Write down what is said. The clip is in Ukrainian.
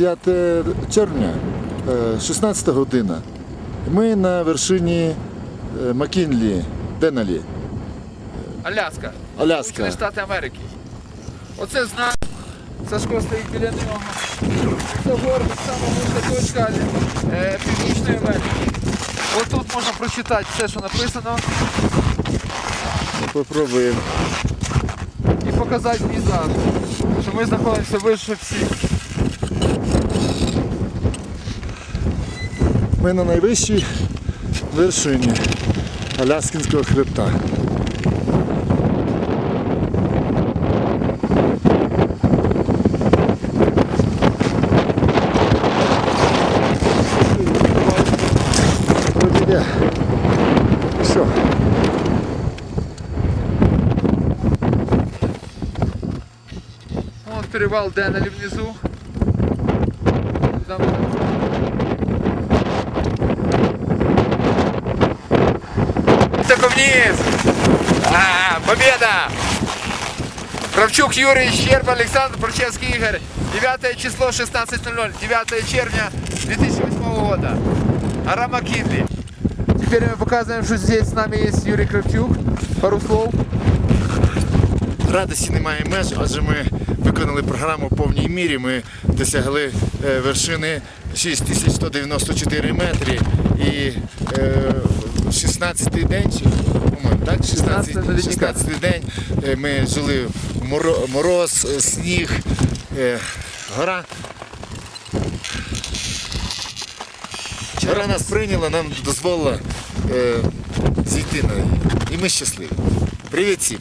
5 червня, е, 16 година. Ми на вершині е, Макінлі, Деналі, Аляска. Аляска. Сполучені Штати Америки. Оце знак. Сашко стоїть біля нього. Це сама вузька точка е, Північної Америки. Ось тут можна прочитати все, що написано, Попробуємо. і показати пейзаж, що ми знаходимося вище всіх. Ми на найвищій вершині Аляскінського хребта. Все. Вон перевал Денелі внизу. Там Только вниз! А, победа! Кравчук Юрий, Щерба, Александр, Прочевский Игорь. 9 число 16.00, 9 червня 2008 года. Гора Макинли. Теперь мы показываем, что здесь с нами есть Юрий Кравчук. Пару слов. Радості немає меж, адже ми виконали програму в повній мірі. Ми досягли е, вершини 6194 метри і е, 16-й день, чи, по-моєму, так? 16, 16-й 16 день е, ми жили в моро- мороз, е, сніг, е, гора. Гора нас прийняла, нам дозволила е, зійти на неї. І ми щасливі. Привіт всім!